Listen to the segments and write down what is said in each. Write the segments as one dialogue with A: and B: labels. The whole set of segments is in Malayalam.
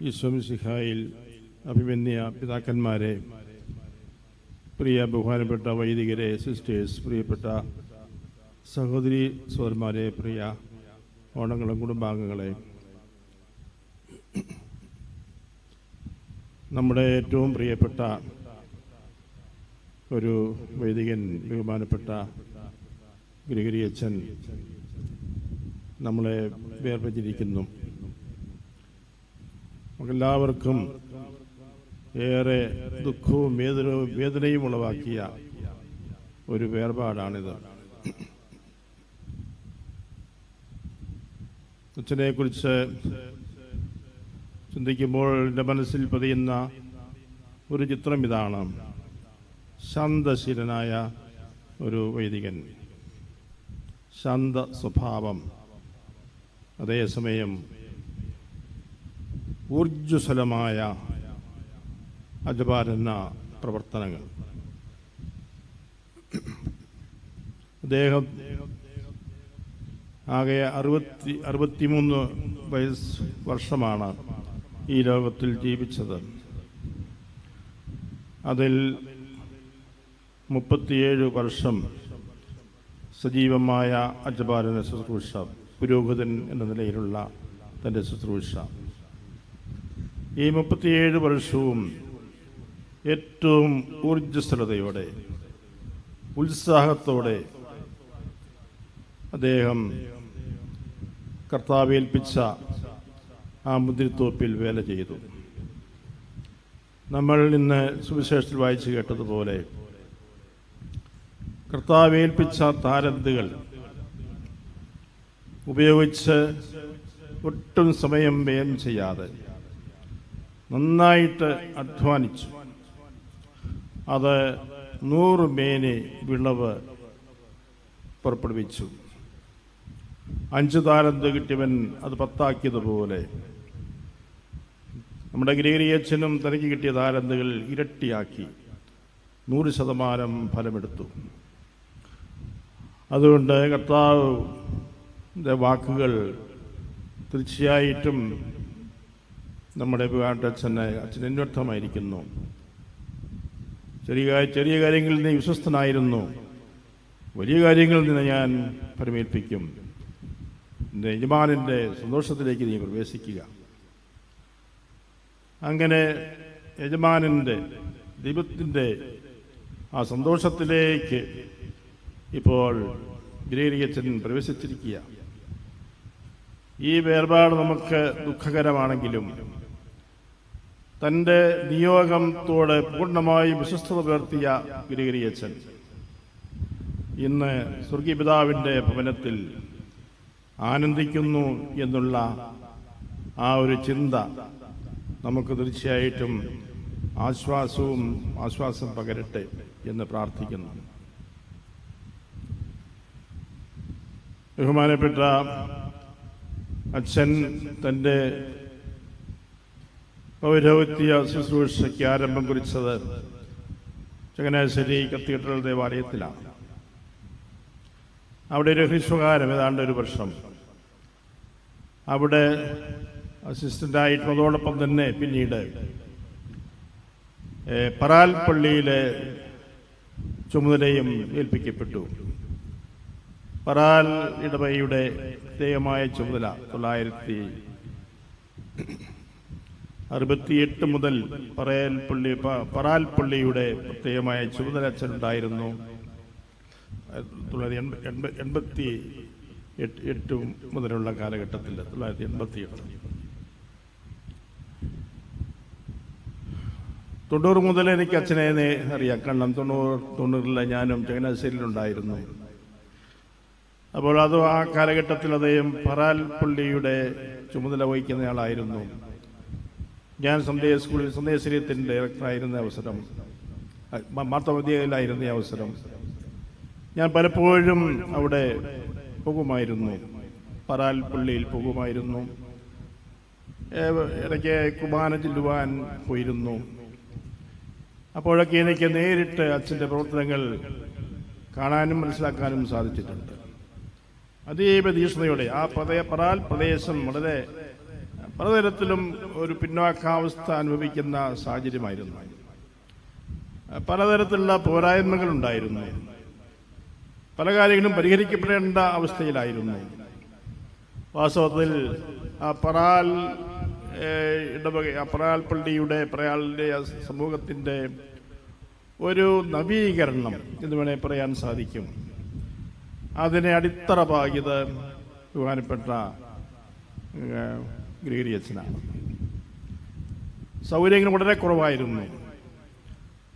A: ഈശ്വമിസിഹായിൽ അഭിമന്യ പിതാക്കന്മാരെ പ്രിയ ബഹുമാനപ്പെട്ട വൈദികരെ സിസ്റ്റേഴ്സ് പ്രിയപ്പെട്ട സഹോദരി സഹോദരന്മാരെ പ്രിയ ഓണങ്ങളും കുടുംബാംഗങ്ങളെ. നമ്മുടെ ഏറ്റവും പ്രിയപ്പെട്ട ഒരു വൈദികൻ ബഹുമാനപ്പെട്ട ഗിരിഗിരി അച്ഛൻ നമ്മളെ വേർപിരിച്ചിരിക്കുന്നു നമുക്കെല്ലാവർക്കും ഏറെ ദുഃഖവും വേദനയും ഉളവാക്കിയ ഒരു വേർപാടാണിത്. അച്ഛനെ കുറിച്ച് ചിന്തിക്കുമ്പോൾ എന്റെ മനസ്സിൽ പതിയുന്ന ഒരു ചിത്രം ഇതാണ്. ശാന്തശീലനായ ഒരു വൈദികൻ. ശാന്ത സ്വഭാവം അതേസമയം ഊർജസ്വലമായ അജപാലന പ്രവർത്തനങ്ങൾ. അദ്ദേഹം ആകെ അറുപത്തി അറുപത്തിമൂന്ന് വയസ്സ് വർഷമാണ് ഈ ലോകത്തിൽ ജീവിച്ചത്. അതിൽ മുപ്പത്തിയേഴ് വർഷം സജീവമായ അജപാലന ശുശ്രൂഷ പുരോഹിതൻ എന്ന നിലയിലുള്ള തന്റെ ശുശ്രൂഷ. ഈ മുപ്പത്തിയേഴ് വർഷവും ഏറ്റവും ഊർജസ്വലതയോടെ ഉത്സാഹത്തോടെ അദ്ദേഹം കർത്താവേൽപ്പിച്ച ആ മുദ്രത്തോപ്പിൽ വേല ചെയ്തു. നമ്മൾ ഇന്ന് സുവിശേഷത്തിൽ വായിച്ചു കേട്ടതുപോലെ കർത്താവേൽപ്പിച്ച താരന്തുകൾ ഉപയോഗിച്ച് ഒട്ടും സമയം വ്യയം ചെയ്യാതെ നന്നായിട്ട് അധ്വാനിച്ചു. അത് നൂറ് മേനെ വിളവ് പുറപ്പെടുവിച്ചു. അഞ്ച് താരന്ത് കിട്ടിയവൻ അത് പത്താക്കിയതുപോലെ. നമ്മുടെ ഗിരിഗിരിയച്ഛനും തനിക്ക് കിട്ടിയ താരന്തുകൾ ഇരട്ടിയാക്കി. നൂറ് ശതമാനം ഫലമെടുത്തു. അതുകൊണ്ട് കർത്താവിന്റെ വാക്കുകൾ തീർച്ചയായിട്ടും നമ്മുടെ അച്ഛനെ അച്ഛൻ അന്വർത്ഥമായിരിക്കുന്നു ചെറിയ ചെറിയ കാര്യങ്ങളിൽ നീ വിശ്വസ്തനായിരുന്നു. വലിയ കാര്യങ്ങളിൽ നിന്ന് ഞാൻ പരമേൽപ്പിക്കും. എന്റെ യജമാനന്റെ സന്തോഷത്തിലേക്ക് നീ പ്രവേശിക്കുക. അങ്ങനെ യജമാനന്റെ ദൈവത്തിന്റെ ആ സന്തോഷത്തിലേക്ക് ഇപ്പോൾ ഗ്രേരിയച്ചൻ പ്രവേശിച്ചിരിക്കുക. ഈ വേർപാട് നമുക്ക് ദുഃഖകരമാണെങ്കിലും തന്റെ നിയോഗത്തോട് പൂർണമായി വിശ്വസ്തത പുലർത്തിയ ഗിരിഗിരിയച്ചൻ. ഇന്ന് സ്വർഗീയ ഭവനത്തിൽ ആനന്ദിക്കുന്നു എന്നുള്ള ആ ഒരു ചിന്ത നമുക്ക് തീർച്ചയായിട്ടും ആശ്വാസവും ആശ്വാസം പകരട്ടെ എന്ന് പ്രാർത്ഥിക്കുന്നു. ബഹുമാനപ്പെട്ട അച്ഛൻ തന്റെ പൗരോഹിത്യ ശുശ്രൂഷയ്ക്ക് ആരംഭം കുറിച്ചത് ചങ്ങനാശ്ശേരി കത്തീഡ്രൽ ദേവാലയത്തിലാണ്. അവിടെ ഒരു ഹ്രസ്വകാലം ഏതാണ്ട് ഒരു വർഷം. അവിടെ അസിസ്റ്റന്റായിട്ടും അതോടൊപ്പം തന്നെ പിന്നീട് പറാൽ പള്ളിയിലെ ചുമതലയും ഏൽപ്പിക്കപ്പെട്ടു. പറാൽ ഇടവയുടെ പ്രത്യേകമായ ചുമതല തൊള്ളായിരത്തി അറുപത്തിയെട്ട് മുതൽ പറയൽപ്പള്ളി പള്ളി പറാൽ പള്ളിയുടെ പ്രത്യേകമായ ചുമതല അച്ഛനുണ്ടായിരുന്നു തൊള്ളായിരത്തി എൺപ- എൺപ- എൺപത്തി എട്ട് എട്ട് മുതലുള്ള കാലഘട്ടത്തിൽ തൊള്ളായിരത്തി എൺപത്തി എട്ട് തൊണ്ണൂറ് മുതൽ എനിക്ക് അച്ഛനെ അറിയാം. കാരണം തൊണ്ണൂറ് തൊണ്ണൂറിലെ ഞാനും ചങ്ങനാശ്ശേരിയിലുണ്ടായിരുന്നു. അപ്പോൾ അത് ആ കാലഘട്ടത്തിൽ അദ്ദേഹം പറാൽ പള്ളിയുടെ ചുമതല വഹിക്കുന്നയാളായിരുന്നു. ഞാൻ സന്ദേശ സ്കൂളിൽ സന്ദേശത്തിന്റെ ഡയറക്ടറായിരുന്ന അവസരം. മാർത്തവദ്യയിലായിരുന്ന അവസരം. ഞാൻ പലപ്പോഴും അവിടെ പോകുമായിരുന്നു. പറാൽ പള്ളിയിൽ പോകുമായിരുന്നു. ഇടയ്ക്ക് കുർബാന ചെല്ലുവാൻ പോയിരുന്നു. അപ്പോഴൊക്കെ എനിക്ക് നേരിട്ട് അച്ഛന്റെ പ്രവർത്തനങ്ങൾ കാണാനും മനസ്സിലാക്കാനും സാധിച്ചിട്ടുണ്ട്. അതീവ തീക്ഷണയോടെ ആ പ്രദേ പറാൽ പ്രദേശം വളരെ പലതരത്തിലും ഒരു പിന്നോക്കാവസ്ഥ അനുഭവിക്കുന്ന സാഹചര്യമായിരുന്നു. പലതരത്തിലുള്ള പോരായ്മകളുണ്ടായിരുന്നു. പല കാര്യങ്ങളും പരിഹരിക്കപ്പെടേണ്ട അവസ്ഥയിലായിരുന്നു. വാസ്തവത്തിൽ പറാൽ ഇടവക പറാൽ പള്ളിയുടെ പറയാളിന്റെ ആ സമൂഹത്തിന്റെ ഒരു നവീകരണം എന്ന് വേണേൽ പറയാൻ സാധിക്കും. അതിനെ അടിത്തറ പാകിയത് ബഹുമാനപ്പെട്ട അച്ഛനാണ് സൗകര്യങ്ങൾ വളരെ കുറവായിരുന്നു.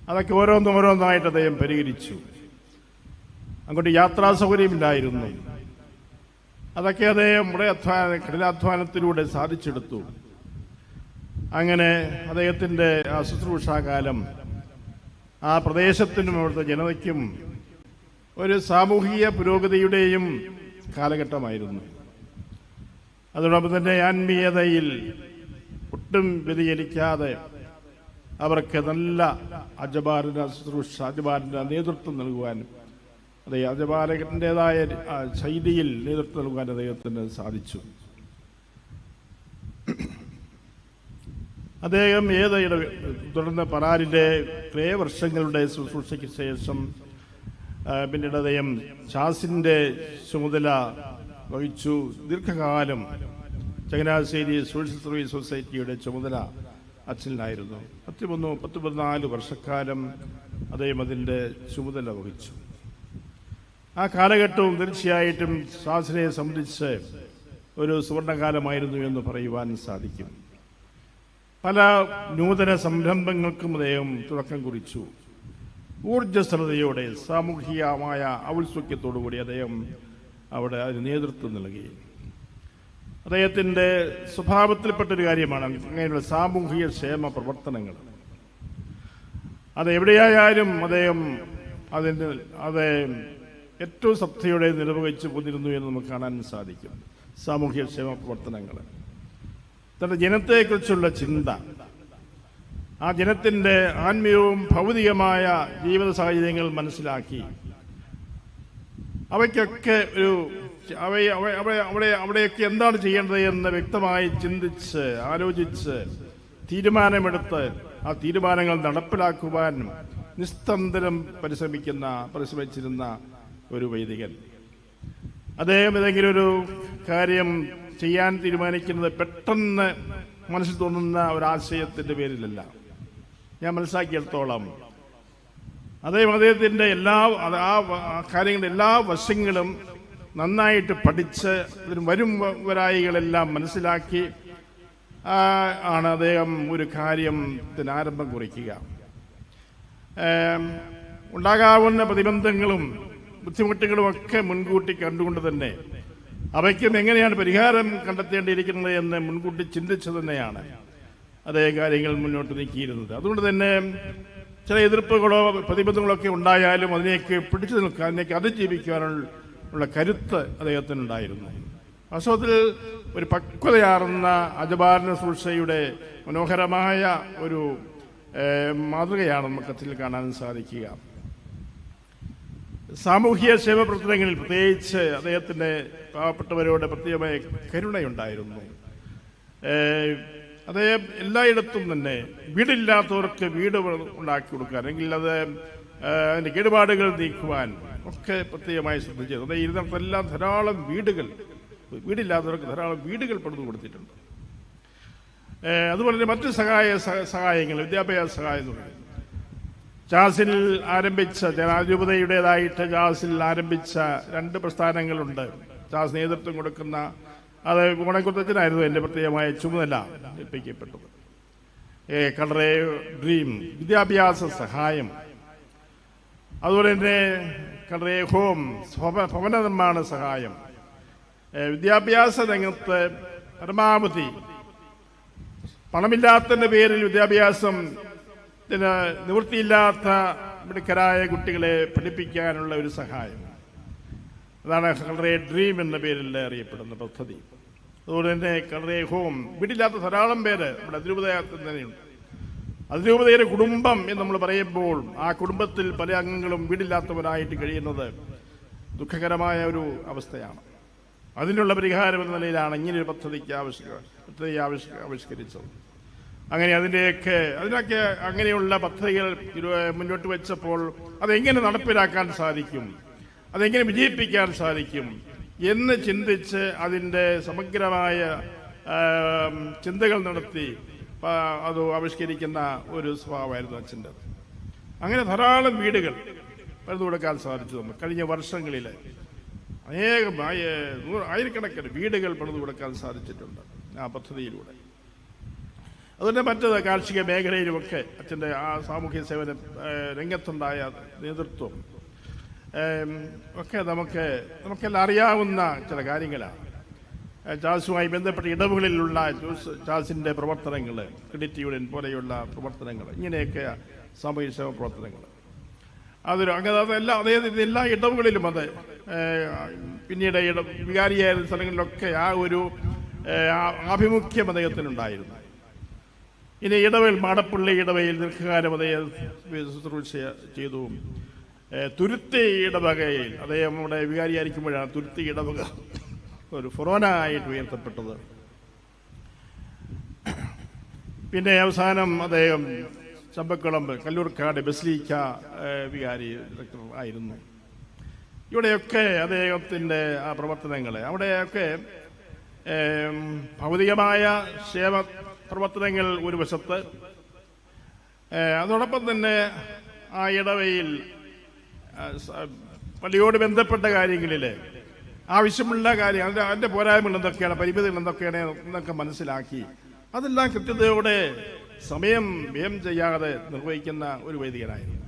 A: അതൊക്കെ ഓരോന്നും ഓരോന്നായിട്ട് അദ്ദേഹം പരിഹരിച്ചു. അങ്ങോട്ട് യാത്രാ സൗകര്യമില്ലായിരുന്നു. അതൊക്കെ അദ്ദേഹം വളരെ അധ്വാന കഠിനാധ്വാനത്തിലൂടെ സാധിച്ചെടുത്തു. അങ്ങനെ അദ്ദേഹത്തിന്റെ ആ ശുശ്രൂഷാകാലം ആ പ്രദേശത്തിനും അവിടുത്തെ ജനതയ്ക്കും ഒരു സാമൂഹിക പുരോഗതിയുടെയും കാലഘട്ടമായിരുന്നു. അതോടൊപ്പം തന്നെ ആത്മീയതയിൽ ഒട്ടും വ്യതിചലിക്കാതെ അവർക്ക് നല്ല അജപാലന ശുശ്രൂഷ അജപാലന നേതൃത്വം നൽകുവാനും അതെ അജപാലകന്റെതായ ആ ശൈലിയിൽ നേതൃത്വം നൽകുവാൻ അദ്ദേഹത്തിന് സാധിച്ചു. അദ്ദേഹം ഏത് തുടർന്ന് പറാലിലെ കുറേ വർഷങ്ങളുടെ ശുശ്രൂഷയ്ക്ക് ശേഷം പിന്നീട് അദ്ദേഹം ഷാസിന്റെ ചുമതല വഹിച്ചു. ദീർഘകാലം ചങ്ങനാശ്ശേരി സോഷ്യൽ സർവീസ് സൊസൈറ്റിയുടെ ചുമതല അച്ഛനായിരുന്നു. പത്തിമൂന്ന് പത്ത് പതിനാല് വർഷക്കാലം അദ്ദേഹം അതിന്റെ ചുമതല വഹിച്ചു. ആ കാലഘട്ടവും തീർച്ചയായിട്ടും ഷാസിനെ സംബന്ധിച്ച് ഒരു സുവർണകാലമായിരുന്നു എന്ന് പറയുവാൻ സാധിക്കും. പല നൂതന സംരംഭങ്ങൾക്കും അദ്ദേഹം തുടക്കം കുറിച്ചു. ഊർജസ്വലതയോടെ സാമൂഹികമായ ഔത്സുഖ്യത്തോടുകൂടി അദ്ദേഹം അവിടെ അതിന് നേതൃത്വം നൽകി അദ്ദേഹത്തിന്റെ സ്വഭാവത്തിൽപ്പെട്ടൊരു കാര്യമാണ് അങ്ങനെയുള്ള സാമൂഹിക ക്ഷേമ പ്രവർത്തനങ്ങൾ. അത് എവിടെയായാലും അദ്ദേഹം അതിന്റെ അത് ഏറ്റവും ശ്രദ്ധയോടെ നിർവഹിച്ചു പോന്നിരുന്നു എന്ന് നമുക്ക് കാണാൻ സാധിക്കും. സാമൂഹിക ക്ഷേമ പ്രവർത്തനങ്ങൾ. തന്റെ ജനത്തെക്കുറിച്ചുള്ള ചിന്ത. ആ ജനത്തിന്റെ ആത്മീയവും ഭൗതികമായ ജീവിത സാഹചര്യങ്ങൾ മനസ്സിലാക്കി അവയ്ക്കൊക്കെ ഒരു അവയെ അവ- അവ- അവിടെ അവിടെയൊക്കെ എന്താണ് ചെയ്യേണ്ടത് എന്ന് വ്യക്തമായി ചിന്തിച്ച് ആലോചിച്ച് തീരുമാനമെടുത്ത് ആ തീരുമാനങ്ങൾ നടപ്പിലാക്കുവാൻ നിസ്തന്തരം പരിശ്രമിക്കുന്ന പരിശ്രമിച്ചിരുന്ന ഒരു വൈദികൻ. അദ്ദേഹം ഏതെങ്കിലും ഒരു കാര്യം ചെയ്യാൻ തീരുമാനിക്കുന്നത് പെട്ടെന്ന് മനസ്സിൽ തോന്നുന്ന ഒരാശയത്തിന്റെ പേരിലല്ല. ഞാൻ മനസ്സിലാക്കിയിടത്തോളം അദ്ദേഹം അദ്ദേഹത്തിന്റെ എല്ലാ ആ കാര്യങ്ങളുടെ എല്ലാ വശങ്ങളും നന്നായിട്ട് പഠിച്ച് വരും വരായികളെല്ലാം മനസ്സിലാക്കി ആണ് അദ്ദേഹം ഒരു കാര്യത്തിന് ആരംഭം കുറിക്കുക. ഉണ്ടാകാവുന്ന പ്രതിബന്ധങ്ങളും ബുദ്ധിമുട്ടുകളും ഒക്കെ മുൻകൂട്ടി കണ്ടുകൊണ്ട് തന്നെ അവയ്ക്കും എങ്ങനെയാണ് പരിഹാരം കണ്ടെത്തേണ്ടിയിരിക്കുന്നത് എന്ന് മുൻകൂട്ടി ചിന്തിച്ചു തന്നെയാണ് അതേ കാര്യങ്ങൾ മുന്നോട്ട് നീക്കിയിരുന്നത്. അതുകൊണ്ട് തന്നെ ചില എതിർപ്പുകളോ പ്രതിബന്ധങ്ങളോ ഒക്കെ ഉണ്ടായാലും അതിനെയൊക്കെ പിടിച്ചു നിൽക്കാൻ അതിനെയൊക്കെ അതിജീവിക്കാനുള്ള കരുത്ത് അദ്ദേഹത്തിനുണ്ടായിരുന്നു. വാസ്തവത്തിൽ ഒരു പക്വതയാർന്ന അജബാരന സുൽഷയുടെ മനോഹരമായ ഒരു മാതൃകയാണ് നമുക്ക് അതിൽ കാണാൻ സാധിക്കുക. സാമൂഹിക ക്ഷേമ പ്രവർത്തനങ്ങളിൽ പ്രത്യേകിച്ച് അദ്ദേഹത്തിന് പാവപ്പെട്ടവരോട് പ്രത്യേകമായ കരുണയുണ്ടായിരുന്നു. അദ്ദേഹം എല്ലായിടത്തും തന്നെ വീടില്ലാത്തവർക്ക് വീട് ഉണ്ടാക്കി കൊടുക്കാൻ അല്ലെങ്കിൽ അത് അതിന്റെ കേടുപാടുകൾ നീക്കുവാൻ ഒക്കെ പ്രത്യേകമായി ശ്രദ്ധിച്ചത് അത് ഇരുന്നിടത്തെല്ലാം ധാരാളം വീടുകൾ വീടില്ലാത്തവർക്ക് ധാരാളം വീടുകൾ പണിതു കൊടുത്തിട്ടുണ്ട്. അതുപോലെ തന്നെ മറ്റ് സഹായ സഹായങ്ങൾ വിദ്യാഭ്യാസ സഹായം തുടങ്ങി. ജാസിൽ ആരംഭിച്ച ജനാധിപതയുടേതായിട്ട് ജാസിൽ ആരംഭിച്ച രണ്ട് പ്രസ്ഥാനങ്ങളുണ്ട്. ജാസ് നേതൃത്വം കൊടുക്കുന്ന അത് ഗുണക്കുത്തച്ഛനായിരുന്നു എന്റെ പ്രത്യേകമായ ചുമതല ഏൽപ്പിക്കപ്പെട്ടത് ഏ കളറെ ഡ്രീം വിദ്യാഭ്യാസ സഹായം. അതുപോലെ തന്നെ കളറെ ഹോം ഭവ- ഭവന നിർമ്മാണ സഹായം. വിദ്യാഭ്യാസ രംഗത്ത് പരമാവധി പണമില്ലാത്തതിന്റെ പേരിൽ വിദ്യാഭ്യാസം നിവൃത്തിയില്ലാത്ത മിടുക്കരായ കുട്ടികളെ പഠിപ്പിക്കാനുള്ള ഒരു സഹായം. അതാണ് കളറെ ഡ്രീം എന്ന പേരിൽ അറിയപ്പെടുന്ന പദ്ധതി. അതുപോലെ തന്നെ കളറെ ഹോം വീടില്ലാത്ത ധാരാളം പേര് ഇവിടെ അതിരൂപതയാക്കുന്നതിനുണ്ട് അതിരൂപതയുടെ കുടുംബം എന്ന് നമ്മൾ പറയുമ്പോൾ ആ കുടുംബത്തിൽ പല അംഗങ്ങളും വീടില്ലാത്തവരായിട്ട് കഴിയുന്നത് ദുഃഖകരമായ ഒരു അവസ്ഥയാണ്. അതിനുള്ള പരിഹാരം എന്ന നിലയിലാണ് ഇങ്ങനെയൊരു പദ്ധതിക്ക് ആവിഷ്ക പദ്ധതി ആവിഷ്ക ആവിഷ്കരിച്ചത്. അങ്ങനെ അതിന്റെയൊക്കെ അതിനൊക്കെ അങ്ങനെയുള്ള പദ്ധതികൾ മുന്നോട്ട് വെച്ചപ്പോൾ അതെങ്ങനെ നടപ്പിലാക്കാൻ സാധിക്കും? അതെങ്ങനെ വിജയിപ്പിക്കാൻ സാധിക്കും എന്ന് ചിന്തിച്ച് അതിന്റെ സമഗ്രമായ ചിന്തകൾ നടത്തി അത് ആവിഷ്കരിക്കുന്ന ഒരു സ്വഭാവമായിരുന്നു അച്ഛന്റെ അങ്ങനെ ധാരാളം വീടുകൾ പണിതു കൊടുക്കാൻ സാധിച്ചു നമുക്ക് കഴിഞ്ഞ വർഷങ്ങളിൽ അനേകം ആയിരക്കണക്കിന് വീടുകൾ പണിതു കൊടുക്കാൻ സാധിച്ചിട്ടുണ്ട് ആ പദ്ധതിയിലൂടെ. അതുകൊണ്ട് മറ്റത് കാർഷിക മേഖലയിലുമൊക്കെ അച്ഛന്റെ ആ സാമൂഹ്യ സേവന രംഗത്തുണ്ടായ നേതൃത്വം ഒക്കെ നമുക്ക് നമുക്കെല്ലാം അറിയാവുന്ന ചില കാര്യങ്ങളാണ്. ചാസുമായി ബന്ധപ്പെട്ട ഇടവുകളിലുള്ള ചാസിന്റെ പ്രവർത്തനങ്ങൾ ക്രെഡിറ്റ് യൂണിയൻ പോലെയുള്ള പ്രവർത്തനങ്ങൾ ഇങ്ങനെയൊക്കെ സാമൂഹ്യ സേവന പ്രവർത്തനങ്ങൾ. അതൊരു അങ്ങനെ അതെല്ലാം അതായത് എല്ലാ ഇടവുകളിലും അത് പിന്നീട് ഇട വികാരിയായ സ്ഥലങ്ങളിലൊക്കെ ആ ഒരു ആഭിമുഖ്യം അദ്ദേഹത്തിനുണ്ടായിരുന്നു. ഇനി ഇടവയിൽ മാടപ്പള്ളി ഇടവയിൽ ദീർഘകാലം അദ്ദേഹം ശുശ്രൂഷ ചെയ്തു തുരുത്തി ഇടവകയിൽ. അദ്ദേഹം നമ്മുടെ വികാരിയായിരിക്കുമ്പോഴാണ് തുരുത്തി ഇടവക ഒരു ഫൊറോന ആയിട്ട് ഉയർത്തപ്പെട്ടത്. പിന്നെ അവസാനം അദ്ദേഹം ചമ്പക്കുളമ്പ് കല്ലൂർക്കാട് ബസ്ലീക്ക വികാരി ഡയറക്ടർ ആയിരുന്നു. ഇവിടെയൊക്കെ അദ്ദേഹത്തിന്റെ ആ പ്രവർത്തനങ്ങൾ അവിടെയൊക്കെ ഭൗതികമായ സേവ പ്രവർത്തനങ്ങൾ ഒരു വശത്ത് അതോടൊപ്പം തന്നെ ആ ഇടവയിൽ പള്ളിയോട് ബന്ധപ്പെട്ട കാര്യങ്ങളിൽ ആവശ്യമുള്ള കാര്യം അതിന്റെ അതിന്റെ പോരായ്മകൾ എന്തൊക്കെയാണ് പരിമിതികൾ എന്തൊക്കെയാണ് എന്നൊക്കെ മനസ്സിലാക്കി അതെല്ലാം കൃത്യതയോടെ സമയം വ്യയം ചെയ്യാതെ നിർവഹിക്കുന്ന ഒരു വൈദികനായിരുന്നു.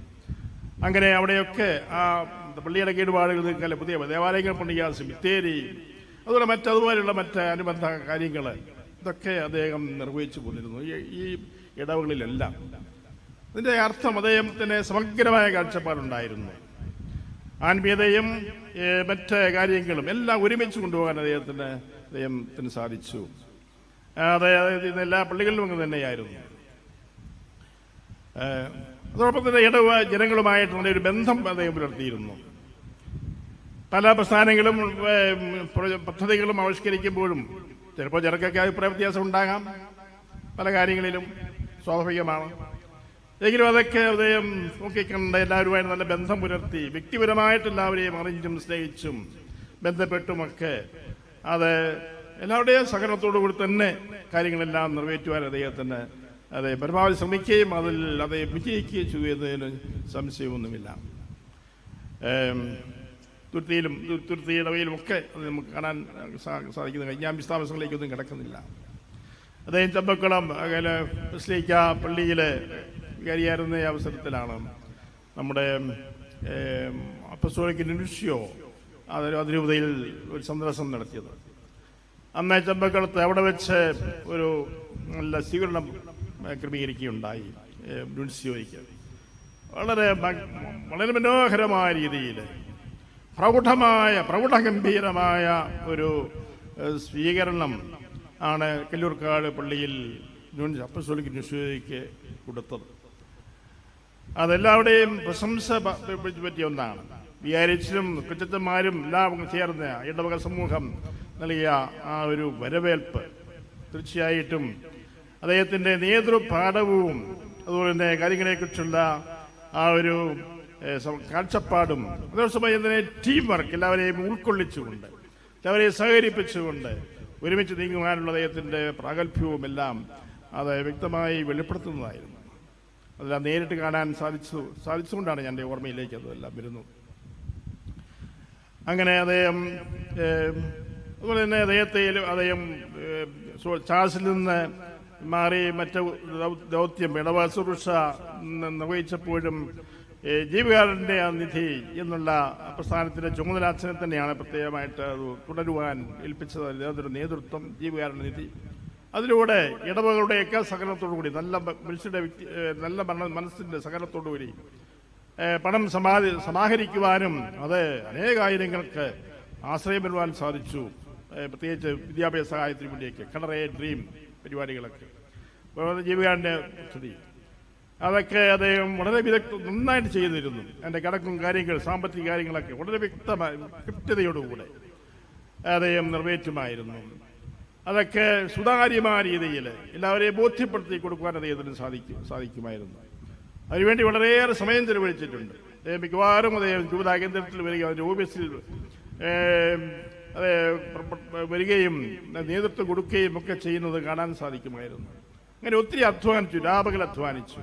A: അങ്ങനെ അവിടെയൊക്കെ ആ പള്ളിയുടെ കേടുപാടുകൾ നീക്കൽ പുതിയ ദേവാലയങ്ങൾ പണിയാ സിമിത്തേരി അതുപോലെ മറ്റതുപോലെയുള്ള മറ്റ് അനുബന്ധ കാര്യങ്ങൾ ഇതൊക്കെ അദ്ദേഹം നിർവഹിച്ചു പോന്നിരുന്നു ഈ ഇടവുകളിലെല്ലാം. ഇതിന്റെ അർത്ഥം അദ്ദേഹത്തിന് സമഗ്രമായ കാഴ്ചപ്പാടുണ്ടായിരുന്നു. ആത്മീയതയും മറ്റ് കാര്യങ്ങളും എല്ലാം ഒരുമിച്ച് കൊണ്ടുപോകാൻ അദ്ദേഹത്തിന് അദ്ദേഹത്തിന് സാധിച്ചു. അതായത് ഇന്ന് എല്ലാ പള്ളികളിലും അങ്ങ് തന്നെയായിരുന്നു. അതോടൊപ്പം തന്നെ ഇടവ ജനങ്ങളുമായിട്ട് ഒരു ബന്ധം അദ്ദേഹം പുലർത്തിയിരുന്നു. പല പ്രസ്ഥാനങ്ങളും പദ്ധതികളും ആവിഷ്കരിക്കുമ്പോഴും ചിലപ്പോൾ ജനക്കൊക്കെ അഭിപ്രായ വ്യത്യാസം ഉണ്ടാകാം. പല കാര്യങ്ങളിലും സ്വാഭാവികമാണ്. എങ്കിലും അതൊക്കെ അദ്ദേഹം നോക്കിക്കണ്ട് എല്ലാവരുമായി നല്ല ബന്ധം പുലർത്തി വ്യക്തിപരമായിട്ട് എല്ലാവരെയും അറിഞ്ഞും സ്നേഹിച്ചും ബന്ധപ്പെട്ടുമൊക്കെ അത് എല്ലാവരുടെയും സഹകരണത്തോടു കൂടി തന്നെ കാര്യങ്ങളെല്ലാം നിറവേറ്റുവാൻ അദ്ദേഹത്തിന് അതെ പരമാവധി ശ്രമിക്കുകയും അതിൽ അതെ വിജയിക്കുകയും ചെയ്യുന്നതിന് സംശയമൊന്നുമില്ല. തുരുത്തിയിലും തുരുത്തിയിടവയിലും ഒക്കെ അത് നമുക്ക് കാണാൻ സാധിക്കുന്ന. ഞാൻ വിശദാംശങ്ങളിലേക്കൊന്നും കിടക്കുന്നില്ല. അദ്ദേഹം ചമ്പക്കുളം അങ്ങനെ മുസ്ലിക്ക പള്ളിയിലെ ഈ അവസരത്തിലാണ് നമ്മുടെ അപ്പസ്തോലിക് നിനുഷ്യോ അതൊരു അതിരൂപതയിൽ ഒരു സന്ദർശനം നടത്തിയത്. അന്ന് ചമ്പക്കുളത്ത് അവിടെ വെച്ച് ഒരു നല്ല സ്വീകരണം ക്രമീകരിക്കുകയുണ്ടായി ഡുൻസിയോയ്ക്ക് വളരെ വളരെ മനോഹരമായ രീതിയിൽ പ്രൗഢമായ പ്രൗഢഗംഭീരമായ ഒരു സ്വീകരണം ആണ് കല്ലൂർക്കാട് പള്ളിയിൽ ന്യൂൻ അപ്പസ്തോലിക് നുസ്വയ്ക്ക് കൊടുത്തത്. അതെല്ലാവരുടെയും പ്രശംസ പറ്റിയ ഒന്നാണ്. വികാരിച്ചിലും കുറ്റത്തന്മാരും എല്ലാം ചേർന്ന് ഇടവക സമൂഹം നൽകിയ ആ ഒരു വരവേൽപ്പ്. തീർച്ചയായിട്ടും അദ്ദേഹത്തിന്റെ നേതൃപാഠവും അതുപോലെ തന്നെ കാര്യങ്ങളെക്കുറിച്ചുള്ള ആ ഒരു കാഴ്ചപ്പാടും അതേസമയം തന്നെ ടീം വർക്ക് എല്ലാവരെയും ഉൾക്കൊള്ളിച്ചുകൊണ്ട് എല്ലാവരെയും സഹകരിപ്പിച്ചുകൊണ്ട് ഒരുമിച്ച് നീങ്ങുവാനുള്ള അദ്ദേഹത്തിന്റെ പ്രാഗൽഭ്യവും എല്ലാം അത് വ്യക്തമായി വെളിപ്പെടുത്തുന്നതായിരുന്നു. അതെല്ലാം നേരിട്ട് കാണാൻ സാധിച്ചു സാധിച്ചുകൊണ്ടാണ് എന്റെ ഓർമ്മയിലേക്ക് അതെല്ലാം വരുന്നത്. അങ്ങനെ അദ്ദേഹം അതുപോലെ തന്നെ അദ്ദേഹത്തെ അദ്ദേഹം ചാസിൽ നിന്ന് മാറി മറ്റു ദൗത്യം ഇടവ സുരക്ഷ നിർവഹിച്ചപ്പോഴും ആ നിധി എന്നുള്ള പ്രസ്ഥാനത്തിന്റെ ചുമതലാച്ഛനെ തന്നെയാണ് പ്രത്യേകമായിട്ട് അത് തുടരുവാൻ ഏൽപ്പിച്ചത്. അതൊരു നേതൃത്വം ജീവകാരന്റെ നിധി. അതിലൂടെ ഇടവകളുടെയൊക്കെ സഹകരണത്തോടുകൂടി നല്ല മ- മനുഷ്യരുടെ വ്യക്തി നല്ല മനസ്സിന്റെ സഹകരണത്തോടു കൂടി പണം സമാധി സമാഹരിക്കുവാനും അത് അനേകായിരങ്ങൾക്ക് ആശ്രയം വരുവാൻ സാധിച്ചു. പ്രത്യേകിച്ച് വിദ്യാഭ്യാസ സഹായത്തിന് വേണ്ടിയൊക്കെ കണറേ ഡ്രീം പരിപാടികളൊക്കെ. ജീവികാരന്റെ സ്ഥിതി അതൊക്കെ അദ്ദേഹം വളരെ വിദഗ്ധ നന്നായിട്ട് ചെയ്തിരുന്നു. എന്റെ കണക്കും കാര്യങ്ങൾ സാമ്പത്തിക കാര്യങ്ങളൊക്കെ വളരെ വ്യക്തമായി കൃത്യതയോടുകൂടെ അദ്ദേഹം നിറവേറ്റുമായിരുന്നു. അതൊക്കെ സുതാര്യമായ രീതിയിൽ എല്ലാവരെയും ബോധ്യപ്പെടുത്തി കൊടുക്കുവാൻ അദ്ദേഹത്തിന് സാധിക്കും സാധിക്കുമായിരുന്നു. അതിനുവേണ്ടി വളരെയേറെ സമയം ചെലവഴിച്ചിട്ടുണ്ട്. അദ്ദേഹം മിക്കവാറും അദ്ദേഹം ജൂതാ കേന്ദ്രത്തിൽ വരികയും അതിന്റെ ഓഫീസിൽ അത് വരികയും നേതൃത്വം കൊടുക്കുകയും ഒക്കെ ചെയ്യുന്നത് കാണാൻ സാധിക്കുമായിരുന്നു. അങ്ങനെ ഒത്തിരി അധ്വാനിച്ചു രാപകൽ അധ്വാനിച്ചു.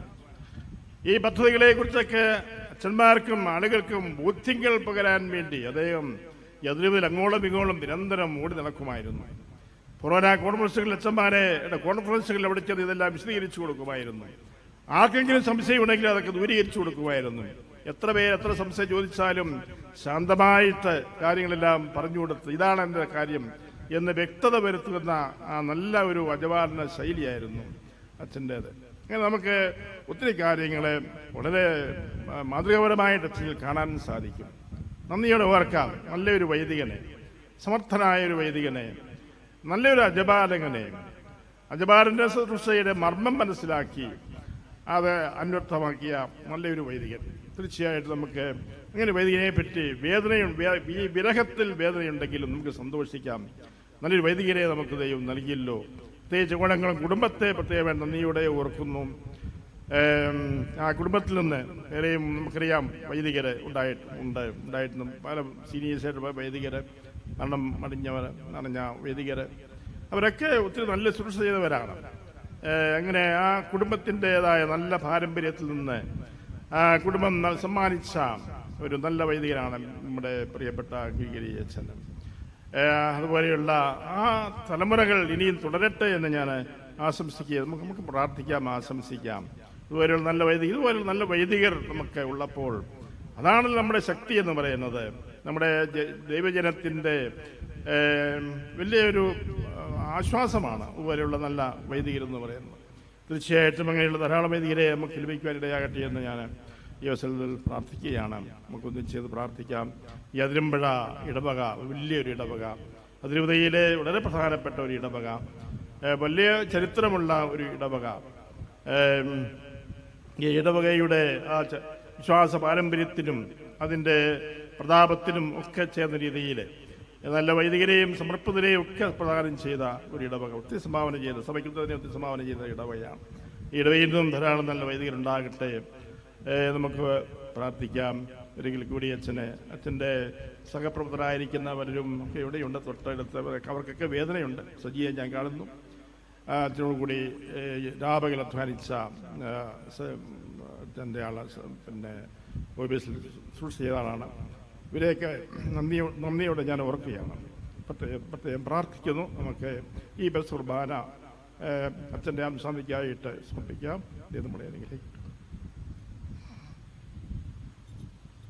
A: ഈ പദ്ധതികളെ കുറിച്ചൊക്കെ അച്ഛന്മാർക്കും ആളുകൾക്കും ബോധ്യങ്ങൾ പകരാൻ വേണ്ടി അദ്ദേഹം എതിരുവിൽ അങ്ങോളം ഇങ്ങോളം നിരന്തരം ഓടി നടക്കുമായിരുന്നു. കൊറോണ കോൺഫറൻസുകളിൽ അച്ഛന്മാരെ കോൺഫറൻസുകളിൽ അവിടെ ചെന്ന് ഇതെല്ലാം വിശദീകരിച്ചു കൊടുക്കുമായിരുന്നു? ആർക്കെങ്കിലും സംശയം ഉണ്ടെങ്കിൽ അതൊക്കെ ദൂരീകരിച്ചു കൊടുക്കുമായിരുന്നു. എത്ര പേര് എത്ര സംശയം ചോദിച്ചാലും ശാന്തമായിട്ട് കാര്യങ്ങളെല്ലാം പറഞ്ഞു കൊടുത്ത് ഇതാണ് എന്റെ കാര്യം എന്ന് വ്യക്തത വരുത്തുന്ന ആ നല്ല ഒരു അജവാറിന ശൈലിയായിരുന്നു അച്ഛന്റേത്. അങ്ങനെ നമുക്ക് ഒത്തിരി കാര്യങ്ങളെ വളരെ മാതൃകാപരമായിട്ട് അച്ഛനിൽ കാണാൻ സാധിക്കും. നന്ദിയോടെ ഓർക്കാം നല്ലൊരു വൈദികനെ സമർത്ഥനായ ഒരു വൈദികനെ നല്ലൊരു അജപാലകനെ. അജപാലന്റെ ശുശ്രൂഷയുടെ മർമ്മം മനസ്സിലാക്കി അത് അന്വർത്ഥമാക്കിയ നല്ലൊരു വൈദികൻ. തീർച്ചയായിട്ടും നമുക്ക് അങ്ങനെ വൈദികനെ പറ്റി വേദനയും ഈ വിരഹത്തിൽ വേദനയുണ്ടെങ്കിലും നമുക്ക് സന്തോഷിക്കാം. നല്ലൊരു വൈദികനെ നമുക്ക് ദൈവം നൽകിയല്ലോ. പ്രത്യേകിച്ച് ഗുണങ്ങളും കുടുംബത്തെ പ്രത്യേകം നന്ദിയോടെ ഓർക്കുന്നു. ആ കുടുംബത്തിൽ നിന്ന് വേറെയും നമുക്കറിയാം വൈദികർ ഉണ്ടായിട്ട് ഉണ്ട് ഉണ്ടായിരുന്നു. പല സീനിയേഴ്സായിട്ട് വൈദികർ മരണം അടിഞ്ഞവർ നടഞ്ഞ വൈദികർ അവരൊക്കെ ഒത്തിരി നല്ല ശുശ്രൂഷ ചെയ്തവരാണ്. അങ്ങനെ ആ കുടുംബത്തിന്റെതായ നല്ല പാരമ്പര്യത്തിൽ നിന്ന് ആ കുടുംബം സമ്മാനിച്ച ഒരു നല്ല വൈദികനാണ് നമ്മുടെ പ്രിയപ്പെട്ട ഗിരിഗിരി അച്ഛൻ. അതുപോലെയുള്ള ആ തലമുറകൾ ഇനിയും തുടരട്ടെ എന്ന് ഞാൻ ആശംസിക്കുക നമുക്ക് നമുക്ക് പ്രാർത്ഥിക്കാം ആശംസിക്കാം. ഇതുപോലെയുള്ള നല്ല വൈദിക ഇതുപോലെ നല്ല വൈദികർ നമുക്ക് ഉള്ളപ്പോൾ അതാണ് നമ്മുടെ ശക്തി എന്ന് പറയുന്നത്. നമ്മുടെ ദൈവജനത്തിന്റെ വലിയൊരു ആശ്വാസമാണ് ഇതുപോലെയുള്ള നല്ല വൈദികർ എന്ന് പറയുന്നത്. തീർച്ചയായിട്ടും അങ്ങനെയുള്ള ധാരാളം വൈദികരെ നമുക്ക് ലഭിക്കുവാൻ ഇടയാകട്ടെ എന്ന് ഞാൻ ഈ അവസരത്തിൽ പ്രാർത്ഥിക്കുകയാണ്. നമുക്കൊന്നും ചെയ്ത് പ്രാർത്ഥിക്കാം. ഈ അതിരമ്പഴ ഇടവക വലിയൊരു ഇടവക അതിരൂപതയിലെ വളരെ പ്രധാനപ്പെട്ട ഒരു ഇടവക വലിയ ചരിത്രമുള്ള ഒരു ഇടവക ഇടവകയുടെ ആ വിശ്വാസ പാരമ്പര്യത്തിനും അതിന്റെ പ്രതാപത്തിനും ഒക്കെ ചേർന്ന രീതിയിൽ നല്ല വൈദികരെയും സമർപ്പിതരെയും ഒക്കെ പ്രദാനം ചെയ്ത ഒരു ഇടവക ഒത്തിരി സംഭാവന ചെയ്ത സഭയ്ക്ക് ഒത്തിരി സംഭാവന ചെയ്ത ഇടവകയാണ്. ഈ ഇടവയിൽ നിന്നും ധാരാളം നല്ല വൈദികരുണ്ടാകട്ടെ നമുക്ക് പ്രാർത്ഥിക്കാം. ഒരിക്കൽ കൂടി അച്ഛനെ അച്ഛന്റെ സഹപ്രവർത്തനായിരിക്കുന്നവരും ഒക്കെ ഇവിടെയുണ്ട് തൊട്ടടുത്ത് അവർക്കൊക്കെ വേദനയുണ്ട്. സജീവം ഞാൻ കാണുന്നു. ആ, കൂടി ഏഹ്, രാപകൽ അധ്വാനിച്ച തന്റെ ആൾ പിന്നെ ഓഫീസിൽ സൂക്ഷിച്ച ആളാണ് ഇവരെയൊക്കെ നന്ദിയോ നന്ദിയോടെ ഞാൻ ഓർക്കുകയാണ്. പ്രത്യേകം പ്രത്യേകം പ്രാർത്ഥിക്കുന്നു. നമുക്ക് ഈ ബസ് കുർബാന അച്ഛന്റെ ആംശാന്തിക്കായിട്ട് സമർപ്പിക്കാം. ഇത് നമ്മളെ അനുഗ്രഹിക്കും